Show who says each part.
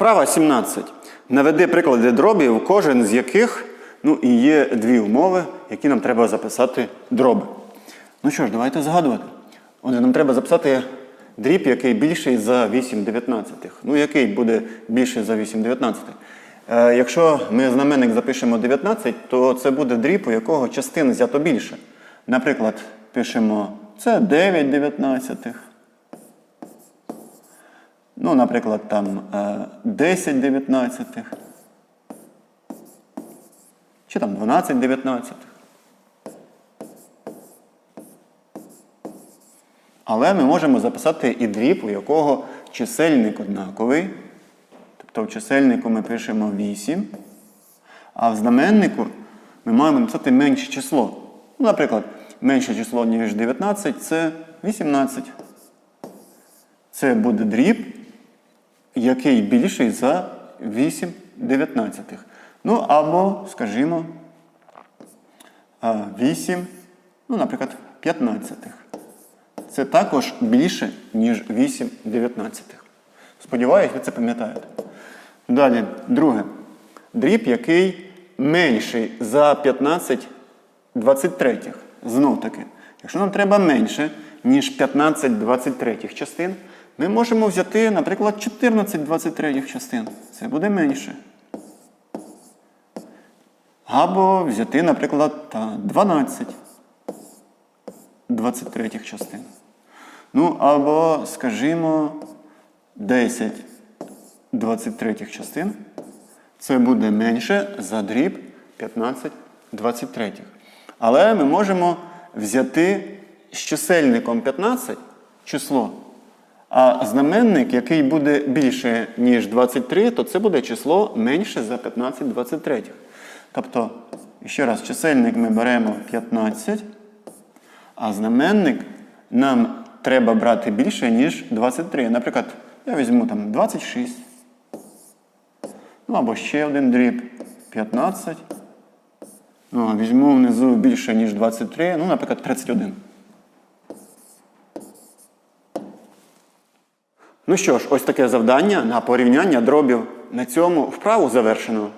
Speaker 1: Вправа 17. Наведи приклади дробів, кожен з яких ну, і є дві умови, які нам треба записати дроби. Ну що ж, давайте згадувати. Отже, нам треба записати дріб, який більший за 8 дев'ятнадцятих. Ну, який буде більший за 8 дев'ятнадцятих? Е, якщо ми знаменник запишемо 19, то це буде дріб, у якого частин взято більше. Наприклад, пишемо це 9 дев'ятнадцятих. Ну, наприклад, там е, 10 дев'ятнадцятих. Чи там 12 дев'ятнадцятих. Але ми можемо записати і дріб, у якого чисельник однаковий. Тобто в чисельнику ми пишемо 8, а в знаменнику ми маємо написати менше число. Ну, наприклад, менше число, ніж 19 це 18. Це буде дріб, який більший за 8 дев'ятнадцятих. Ну, або, скажімо, 8, ну, наприклад, 15. Це також більше, ніж 8 дев'ятнадцятих. Сподіваюсь, ви це пам'ятаєте. Далі, друге. Дріб, який менший за 15 23. Знов таки, якщо нам треба менше, ніж 15 23 частин, ми можемо взяти, наприклад, 14 23 частин. Це буде менше. Або взяти, наприклад, 12 23 частин. Ну, або, скажімо, 10 23 частин. Це буде менше за дріб 15 23. Але ми можемо взяти з чисельником 15 число, а знаменник, який буде більше, ніж 23, то це буде число менше за 15 23. Тобто, ще раз, чисельник ми беремо 15, а знаменник нам треба брати більше, ніж 23. Наприклад, я візьму там 26. Ну або ще один дріб 15. Ну, візьму внизу більше, ніж 23, ну, наприклад, 31. Ну що ж, ось таке завдання на порівняння дробів. На цьому вправу завершено.